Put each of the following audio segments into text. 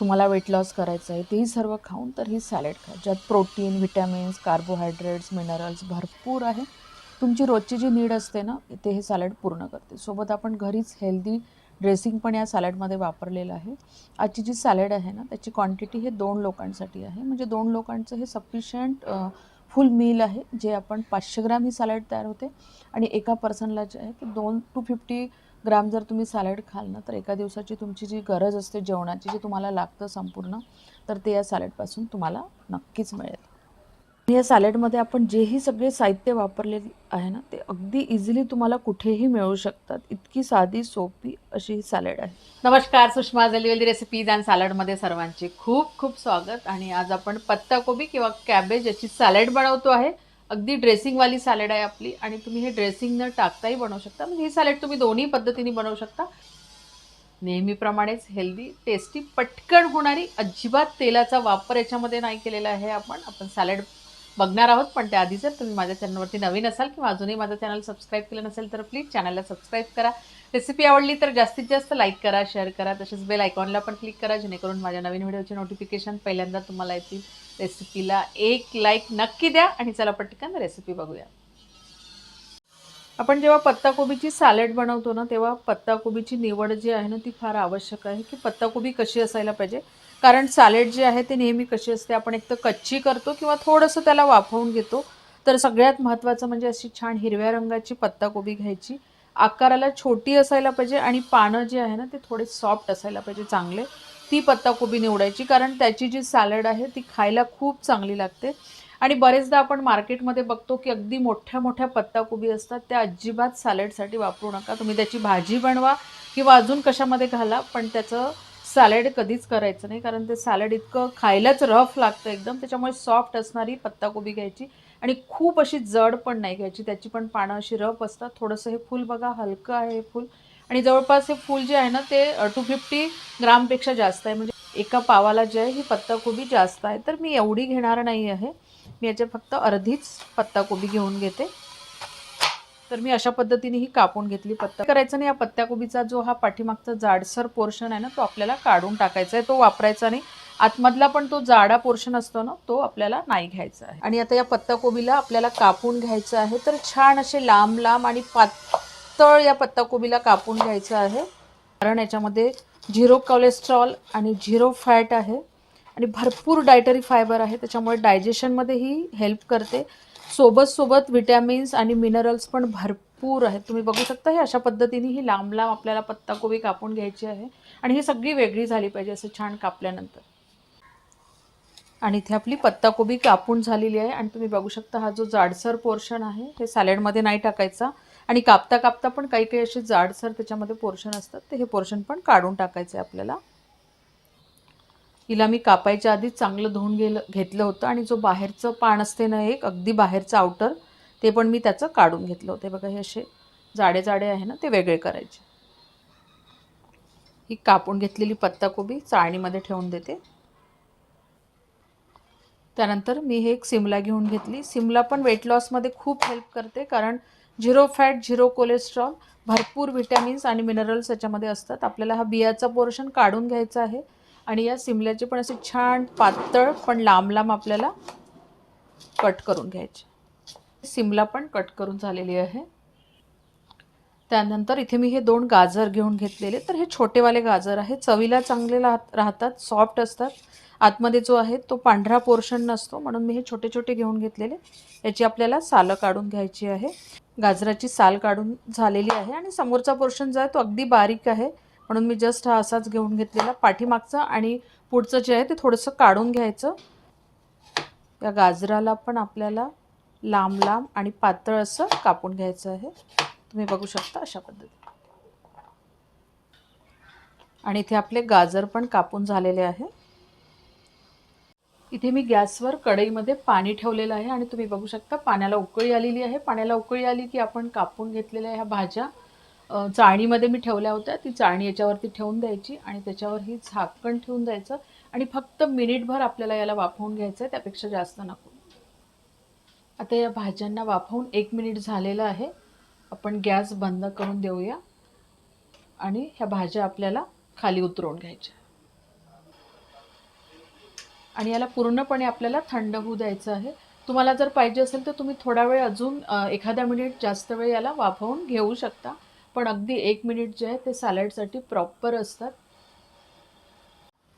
तुम्हाला weight loss करायचं आहे तेही सर्व खाऊन तर ही सॅलेड खा. ज्यात प्रोटीन विटॅमिन्स कार्बोहायड्रेट्स मिनरल्स भरपूर आहे. तुमची रोजची जी नीड असते ना ते हे सॅलड पूर्ण करते. सोबत आपण घरीच हेल्दी ड्रेसिंग पण या सॅलडमध्ये वापरलेलं आहे. आजची जी सॅलड आहे ना त्याची क्वांटिटी हे दोन लोकांसाठी आहे. म्हणजे दोन लोकांचं हे सफिशियंट फुल मील आहे जे आपण पाचशे ग्रॅम ही सॅलड तयार होते. आणि एका पर्सनला जे आहे की दोन टू फिफ्टी ग्राम जर तुम्ही सॅलड खाल ना तर एका दिवसाची तुमची जी गरज असते जेवणाची जी तुम्हाला लागतं संपूर्ण तर ते या सॅलडपासून तुम्हाला नक्कीच मिळेल. या सॅलडमध्ये आपण जेही सगळे साहित्य वापरले आहे ना ते अगदी इझिली तुम्हाला कुठेही मिळू शकतात. इतकी साधी सोपी अशी ही सॅलड आहे. नमस्कार सुषमा जलिवेली रेसिपीज अँड सॅलडमध्ये सर्वांचे खूप खूप स्वागत. आणि आज आपण पत्ताकोबी किंवा कॅबेज याची सॅलड बनवतो आहे. अगदी ड्रेसिंगवाली सॅलड आहे आपली आणि तुम्ही हे ड्रेसिंग न टाकताही बनवू शकता. म्हणजे ही सॅलड तुम्ही दोन्ही पद्धतीने बनवू शकता. नेहमीप्रमाणेच हेल्दी टेस्टी पटकन होणारी अजिबात तेलाचा वापर याच्यामध्ये नाही केलेला आहे आपण. आपण सॅलड बघणार आहोत पण त्याआधी जर तुम्ही माझ्या चॅनलवरती नवीन असाल किंवा अजूनही माझं चॅनल सबस्क्राईब केलं नसेल तर प्लीज चॅनलला सबस्क्राईब करा. रेसिपी आवडली तर जास्तीत जास्त लाईक करा शेअर करा. तसेच बेल आयकॉनला पण क्लिक करा जेणेकरून माझ्या नवीन व्हिडिओचे नोटिफिकेशन पहिल्यांदा तुम्हाला येतील. रेसिपीला एक लाईक नक्की द्या आणि चला पटकन रेसिपी बघूया. आपण जेव्हा पत्ताकोबीची सॅलड बनवतो ना तेव्हा पत्ताकोबीची निवड जी आहे ना ती फार आवश्यक आहे की पत्ताकोबी कशी असायला पाहिजे. कारण सॅलेड जे आहे ते नेहमी कशी असते आपण एक तर कच्ची करतो किंवा थोडंसं त्याला वाफवून घेतो. तर सगळ्यात महत्त्वाचं म्हणजे अशी छान हिरव्या रंगाची पत्ताकोबी घ्यायची. आकाराला छोटी असायला पाहिजे आणि पानं जे आहे ना ते थोडे सॉफ्ट असायला पाहिजे चांगले. ती पत्ताकोबी निवडायची कारण त्याची जी सॅलड आहे ती खायला खूप चांगली लागते. आणि बरेचदा आपण मार्केटमध्ये बघतो की अगदी मोठ्या मोठ्या पत्ताकोबी असतात त्या अजिबात सॅलडसाठी वापरू नका. तुम्ही त्याची भाजी बनवा किंवा अजून कशामध्ये घाला पण त्याचं सॅलड कधीच करायचं नाही कारण ते सॅलड इतकं खायलाच रफ लागतं एकदम. त्याच्यामुळे सॉफ्ट असणारी पत्ताकोबी घ्यायची. आणि खूप अशी जड पण नाही घ्यायची त्याची पण पानं अशी रफ असतात. थोडंसं हे फूल बघा हलकं आहे हे फूल. आणि जवळपास हे फूल जे आहे ना ते टू फिफ्टी ग्रामपेक्षा जास्त आहे. म्हणजे एका पावाला जे आहे ही पत्ताकोबी जास्त आहे. तर मी एवढी घेणार नाही आहे. मी याच्यात फक्त अर्धीच पत्ताकोबी घेऊन घेते. तर मी अशा पद्धतीने ही कापून घेतली. पत्ता करायचं नाही. या पत्ताकोबीचा जो हा पाठीमागचा जाडसर पोर्शन आहे ना तो आपल्याला काढून टाकायचा आहे. तो वापरायचा नाही. आतमधला पण तो जाडा पोर्शन असतो ना तो आपल्याला नाही घ्यायचा आहे. आणि आता या पत्ताकोबीला आपल्याला कापून घ्यायचं आहे. तर छान असे लांब लांब आणि पात पातळ या पत्ताकोबीला कापून घ्यायचं आहे. कारण याच्यामध्ये झिरो कोलेस्ट्रॉल आणि झिरो फॅट आहे. आणि भरपूर डायटरी फायबर आहे. त्याच्यामुळे डायजेशनमध्येही हेल्प करते. सोबत सोबत विटॅमिन्स आणि मिनरल्स पण भरपूर आहेत. तुम्ही बघू शकता हे अशा पद्धतीने ही लांब लांब आपल्याला पत्ताकोबी कापून घ्यायची आहे. आणि ही सगळी वेगळी झाली पाहिजे असं छान कापल्यानंतर. आणि इथे आपली पत्ताकोबी कापून झालेली आहे. आणि तुम्ही बघू शकता हा जो जाडसर पोर्शन आहे हे सॅलेडमध्ये नाही टाकायचा. आणि कापता कापता पण काही काही असे जाडसर त्याच्यामध्ये पोर्शन असतात. ते हे पोर्शन पण काढून टाकायचे आपल्याला. हिला मी कापायच्या आधी चांगलं धुवून गेलं घेतलं होतं आणि जो बाहेरचं पान असते ना एक अगदी बाहेरचं आउटर ते पण मी त्याचं काढून घेतलं होतं. बघा हे असे जाडे जाडे आहे ना ते वेगळे करायचे. ही कापून घेतलेली पत्ताकोबी चाळणीमध्ये ठेवून देते. त्यानंतर मी हे एक सिमला घेऊन घेतली. सिमला पण वेट लॉसमध्ये खूप हेल्प करते कारण झिरो फॅट झिरो कोलेस्ट्रॉल भरपूर व्हिटॅमिन्स आणि मिनरल्स याच्यामध्ये असतात. आपल्याला हा बियाचा पोर्शन काढून घ्यायचा आहे. आणि या सिमल्याचे पण असे छान पातळ पण लांब लांब आपल्याला कट करून घ्यायचे. सिमला पण कट करून झालेली आहे. त्यानंतर इथे मी हे दोन गाजर घेऊन घेतलेले. तर हे छोटेवाले गाजर आहे. चवीला चांगले राहत राहतात सॉफ्ट असतात. आतमध्ये जो आहे तो पांढरा पोर्शन नसतो. म्हणून मी हे छोटे छोटे घेऊन घेतलेले. याची आपल्याला सालं काढून घ्यायची आहे. गाजराची साल काढून झालेली आहे आणि समोरचा पोर्शन जो आहे तो अगदी बारीक आहे. म्हणून मी जस्ट हा असाच घेऊन घेतलेला पाठीमागचं आणि पुढचं जे आहे ते थोडंसं काढून घ्यायचं. या गाजराला पण आपल्याला लांब लांब आणि पातळ असं कापून घ्यायचं आहे. तुम्ही बघू शकता अशा पद्धतीने. आणि इथे आपले गाजर पण कापून झालेले आहे. इथे मी गॅसवर कढईमध्ये पाणी ठेवलेलं आहे आणि तुम्ही बघू शकता पाण्याला उकळी आलेली आहे. पाण्याला उकळी आली की आपण कापून घेतलेल्या ह्या भाज्या चाळणीमध्ये मी ठेवल्या होत्या. ती चाळणी याच्यावरती ठेवून द्यायची आणि त्याच्यावर ही झाकण ठेवून द्यायचं आणि फक्त मिनिटभर आपल्याला याला वाफवून घ्यायचं आहे त्यापेक्षा जास्त नको. आता या भाज्यांना वाफवून एक मिनिट झालेलं आहे. आपण गॅस बंद करून देऊया आणि ह्या भाज्या आपल्याला खाली उतरवून घ्यायच्या. आणि याला पूर्णपणे आपल्याला थंड होऊ द्यायचं आहे. तुम्हाला जर पाहिजे असेल तर तुम्ही थोडा वेळ अजून एखादा मिनिट जास्त वेळ याला वाफवून घेऊ शकता. पण अगदी एक मिनिट जे आहे ते सॅलडसाठी प्रॉपर असतात.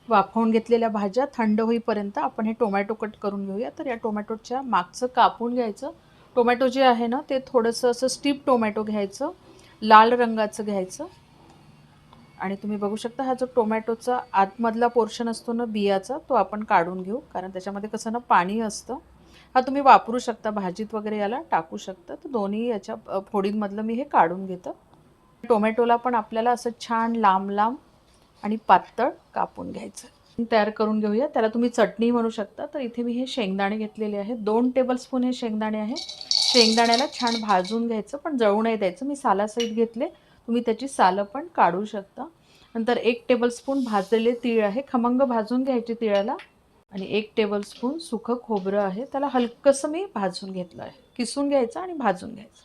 वाफवून घेतलेल्या भाज्या थंड होईपर्यंत आपण हे टोमॅटो कट करून घेऊया. तर या टोमॅटोच्या मागचं कापून घ्यायचं. टोमॅटो जे आहे ना ते थोडंसं असं स्टीप टोमॅटो घ्यायचं. लाल रंगाचं घ्यायचं. आणि तुम्ही बघू शकता हा जो टोमॅटोचा आतमधला पोर्शन असतो ना बियाचा तो आपण काढून घेऊ. कारण त्याच्यामध्ये कसं ना पाणी असतं. हा तुम्ही वापरू शकता भाजीत वगैरे याला टाकू शकता. तर दोन्ही याच्या फोडींमधलं मी हे काढून घेतं. टोमॅटोला पण आपल्याला असं छान लांब लांब आणि पातळ कापून घ्यायचं. तयार करून घेऊया. त्याला तुम्ही चटणी म्हणू शकता. तर इथे मी हे शेंगदाणे घेतलेले आहे दोन टेबलस्पून हे शेंगदाणे आहे. शेंगदाण्याला छान भाजून घ्यायचं पण जळू नाही द्यायचं. मी सालासहित घेतले. तुम्ही त्याची सालं पण काढू शकता. नंतर एक टेबलस्पून भाजलेले तीळ आहे. खमंग भाजून घ्यायचे तिळाला. आणि एक टेबलस्पून सुखं खोबरं आहे. त्याला हलकंसं मी भाजून घेतलं आहे. किसून घ्यायचं आणि भाजून घ्यायचं.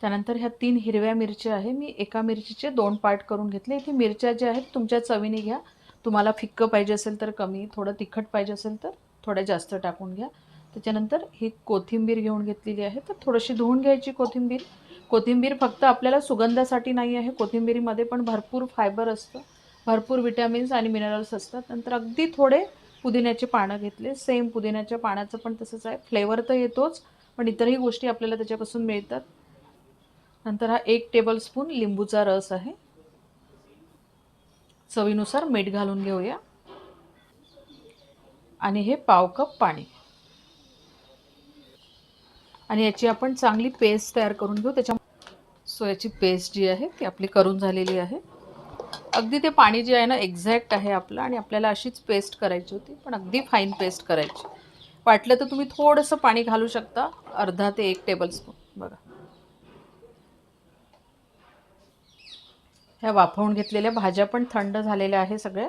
त्यानंतर ह्या तीन हिरव्या मिरच्या आहे. मी एका मिरचीचे दोन पार्ट करून घेतले. इथे मिरच्या ज्या आहेत तुमच्या चवीने घ्या. तुम्हाला फिक्कं पाहिजे असेल तर कमी थोडं तिखट पाहिजे असेल तर थोड्या जास्त टाकून घ्या. त्याच्यानंतर ही कोथिंबीर घेऊन घेतलेली आहे. तर थोडीशी धुवून घ्यायची कोथिंबीर. कोथिंबीर फक्त आपल्याला सुगंधासाठी नाही आहे. कोथिंबीरीमध्ये पण भरपूर फायबर असतं. भरपूर विटॅमिन्स आणि मिनरल्स असतात. नंतर अगदी थोडे पुदिन्याचे पानं घेतले. सेम पुदिन्याच्या पानाचं पण तसंच आहे. फ्लेवर तर येतोच पण इतरही गोष्टी आपल्याला त्याच्यापासून मिळतात. नंतर हा एक टेबलस्पून लिंबूचा रस आहे. चवीनुसार मीठ घालून घेऊया. आणि हे पाव कप पाणी. आणि याची आपण चांगली पेस्ट तयार करून घेऊ. त्याच्या सो याची पेस्ट जी आहे ती आपली करून झालेली आहे. अगदी ते पाणी जे आहे ना एक्झॅक्ट आहे आपलं आणि आपल्याला अशीच पेस्ट करायची होती पण अगदी फाईन पेस्ट करायची. वाटलं तर तुम्ही थोडंसं पाणी घालू शकता अर्धा ते एक टेबलस्पून बघा. ह्या वाफवून घेतलेल्या भाज्या पण थंड झालेल्या आहे सगळ्या.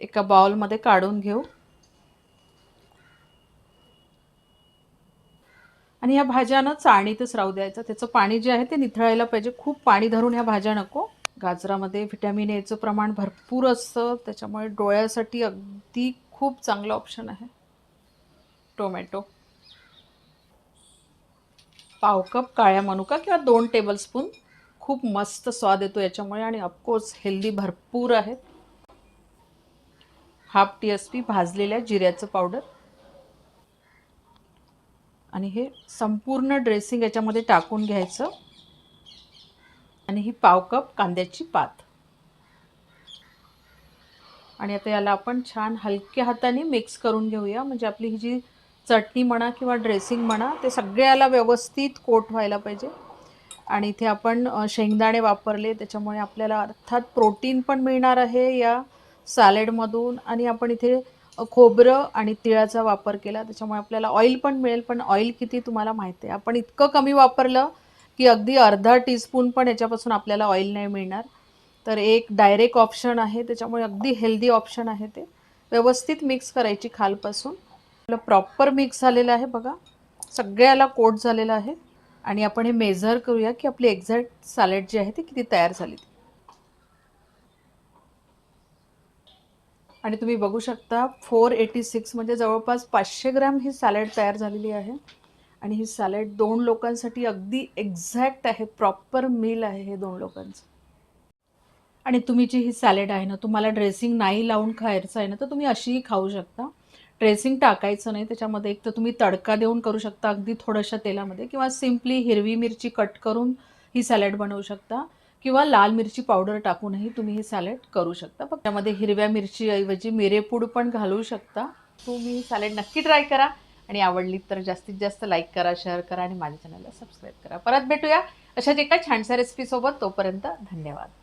एका बाउलमध्ये काढून घेऊ. आणि ह्या भाज्या ना चाळणीतच राहू द्यायचं. त्याचं पाणी जे आहे ते निथळायला पाहिजे. खूप पाणी धरून ह्या भाज्या नको. गाजरामध्ये व्हिटॅमिन एचं प्रमाण भरपूर असतं. त्याच्यामुळे डोळ्यासाठी अगदी खूप चांगलं ऑप्शन आहे. टोमॅटो. पाव कप काळ्या मनुका किंवा दोन टेबलस्पून खूप मस्त स्वाद येतो याच्यामुळे आणि ऑफकोर्स हेल्दी भरपूर आहेत. हाफ टी एस पी भाजलेल्या जिऱ्याचं पावडर आणि हे संपूर्ण ड्रेसिंग याच्यामध्ये टाकून घ्यायचं. आणि ही पाव कप कांद्याची पात. आणि आता याला आपण छान हलक्या हाताने मिक्स करून घेऊया. म्हणजे आपली ही जी चटणी म्हणा किंवा ड्रेसिंग म्हणा ते सगळ्याला व्यवस्थित कोट व्हायला पाहिजे. आणि इथे आपण शेंगदाणे वापरले त्याच्यामुळे आपल्याला अर्थात प्रोटीन पण मिळणार आहे या सॅलेडमधून आणि आपण इथे खोबरं आणि तिळाचा वापर केला. त्याच्यामुळे आपल्याला ऑइल पण मिळेल पण ऑइल किती तुम्हाला माहिती आहे. आपण इतकं कमी वापरलं की अगदी अर्धा टीस्पून पण याच्यापासून आपल्याला ऑइल नाही मिळणार. तर एक डायरेक्ट ऑप्शन आहे. त्याच्यामुळे अगदी हेल्दी ऑप्शन आहे ते. व्यवस्थित मिक्स करायची खालपासून. आपलं प्रॉपर मिक्स झालेलं आहे बघा. सगळ्याला कोट झालेलं आहे. आणि आपण हे मेजर करूया की आपली एक्झॅक्ट सॅलेड जी आहे ती किती तयार झाली. आणि तुम्ही बघू शकता फोर एटी सिक्स म्हणजे जवळपास पाचशे ग्रॅम ही सॅलेड तयार झालेली आहे. आणि ही सॅलेड दोन लोकांसाठी अगदी एक्झॅक्ट आहे प्रॉपर मील आहे हे दोन लोकांचं. आणि तुम्ही जी ही सॅलेड आहे ना तुम्हाला ड्रेसिंग नाही लावून खायचं आहे ना तर तुम्ही अशीही खाऊ शकता. ड्रेसिंग टाकायचं नाही त्याच्यामध्ये एक तर तुम्ही तडका देऊन करू शकता अगदी थोड्याशा तेलामध्ये किंवा सिम्पली हिरवी मिरची कट करून ही सॅलेड बनवू शकता. किंवा लाल मिरची पावडर टाकूनही तुम्ही हे सॅलेड करू शकता. फक्त त्यामध्ये हिरव्या मिरचीऐवजी मिरेपूड पण घालू शकता. तुम्ही ही सॅलेड नक्की ट्राय करा. आणि आवडली तर जास्तीत जास्त लाईक करा शेअर करा आणि माझ्या चॅनलला सबस्क्राईब करा. परत भेटूया अशाच एका छानशा रेसिपीसोबत तोपर्यंत धन्यवाद.